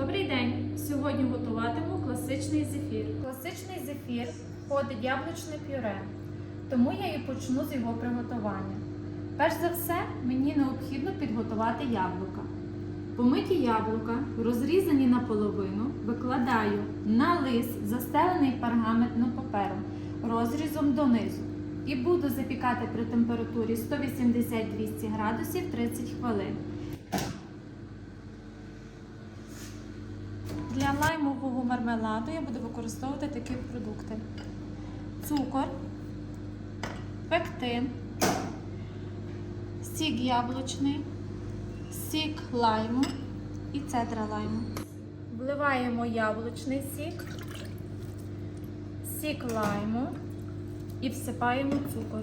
Добрий день! Сьогодні готуватиму класичний зефір. Класичний зефір входить яблучне пюре, тому я і почну з його приготування. Перш за все, мені необхідно підготувати яблука. Помиті яблука, розрізані наполовину, викладаю на лист, застелений пергаментним папером, розрізом донизу. І буду запікати при температурі 180-200 градусів 30 хвилин. Для лаймового мармеладу я буду використовувати такі продукти: цукор, пектин, сік яблучний, сік лайму і цедра лайму. Вливаємо яблучний сік, сік лайму і всипаємо цукор.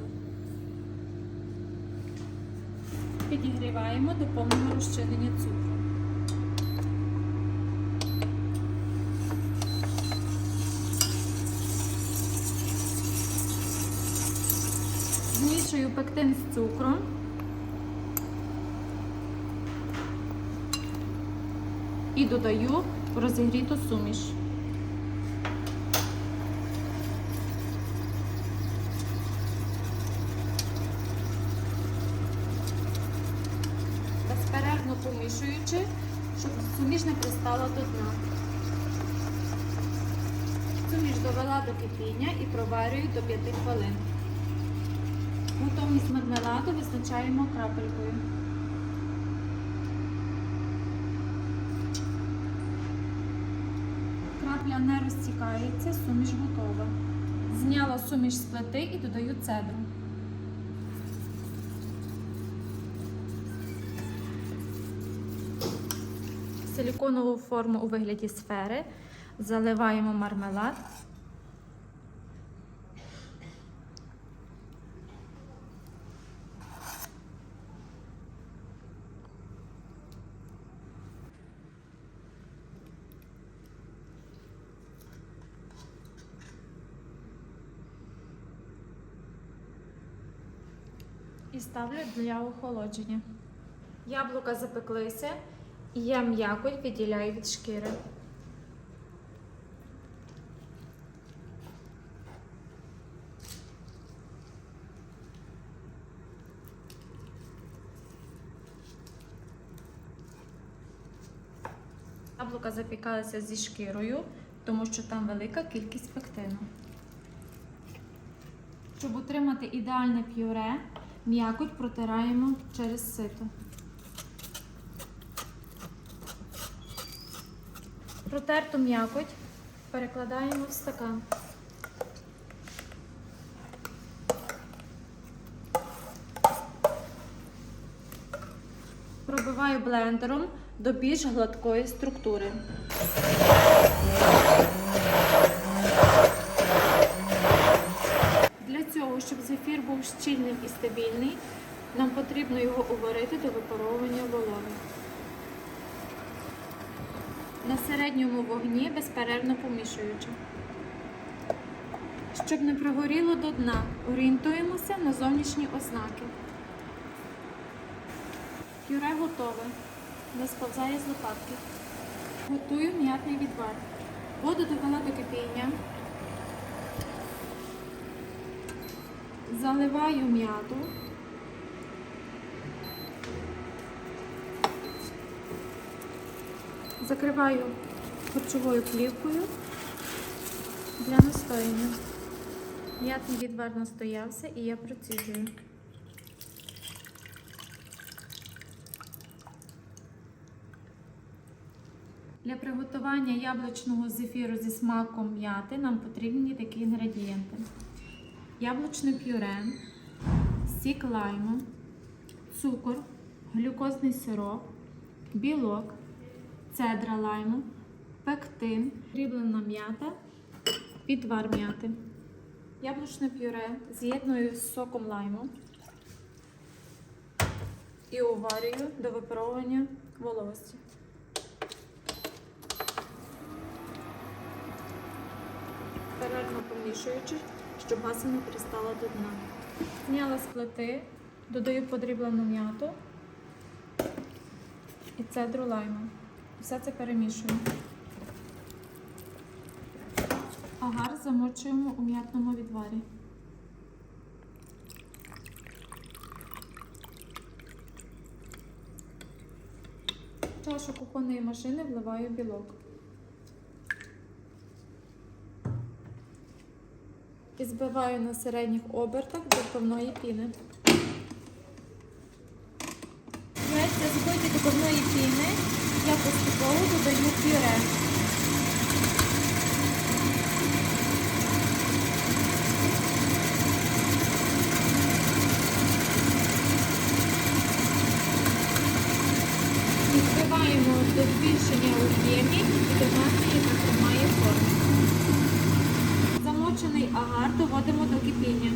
Підігріваємо до повного розчинення цукру. Змішую пектин з цукром. І додаю розігріту суміш. Безперервно помішуючи, щоб суміш не пристала до дна. Суміш довела до кипіння і проварюю до 5 хвилин. Готовність мармеладу визначаємо крапелькою. Крапля не розтікається, суміш готова. Зняла суміш з плити і додаю цедру. Силіконову форму у вигляді сфери заливаємо мармелад. І ставлю для охолодження. Яблука запеклися, і я м'якоть відділяю від шкіри. Яблука запікалися зі шкірою, тому що там велика кількість пектину. Щоб отримати ідеальне пюре, м'якоть протираємо через сито. Протерту м'якоть перекладаємо в стакан. Пробиваю блендером до більш гладкої структури. Для цього, щоб зефір був щільним і стабільний, нам потрібно його уварити до випаровування вологи. На середньому вогні безперервно помішуючи. Щоб не пригоріло до дна, орієнтуємося на зовнішні ознаки. Пюре готове. Не сповзає з лопатки. Готую м'ятний відвар. Воду довела до кипіння. Заливаю м'яту. Закриваю харчовою плівкою для настояння. М'ятний відвар настоявся і я проціджую. Для приготування яблучного зефіру зі смаком м'яти нам потрібні такі інгредієнти: яблучне пюре, сік лайму, цукор, глюкозний сироп, білок, цедра лайму, пектин, ріблена м'ята, підвар м'яти. Яблучне пюре з'єдную з соком лайму і уварюю до випаровування вологості. перервно помішуючи, щоб маса не пристала до дна. Зняла з плити, додаю подріблену м'яту і цедру лайму. Все це перемішуємо. Агар замочуємо у м'ятному відварі. Чашу кухонної машини вливаю білок. І збиваю на середніх обертах до повної піни. Яйця збиті до повної піни, я поступово додаю пюре. Збиваємо до збільшення у і до яка тримає форму. Замочений агар доводимо до кипіння.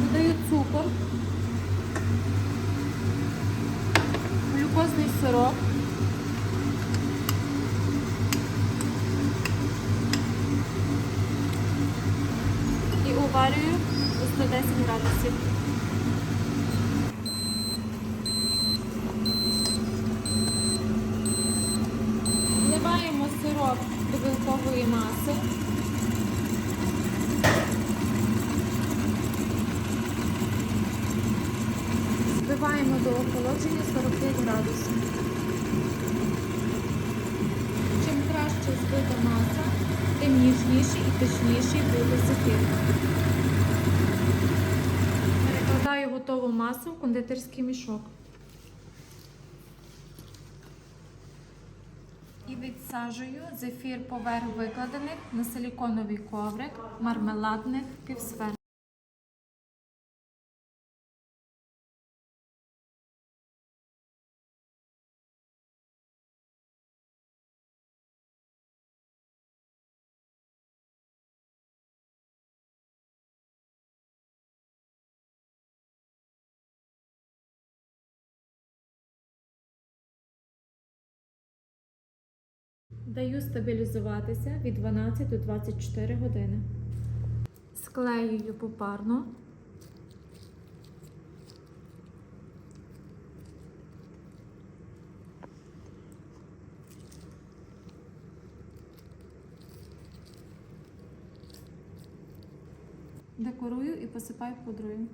Додаю цукор, глюкозний сироп. І уварюю до 110 градусів. Вливаємо сироп до білкової маси. Збиваємо до охолодження 45 градусів. Чим краще збита маса, тим ніжніший і точніший буде зефір. Перекладаю готову масу в кондитерський мішок. І відсаджую зефір поверх викладених на силіконовий коврик мармеладних півсфер. Даю стабілізуватися від 12 до 24 години. Склеюю попарно. Декорую і посипаю пудрою.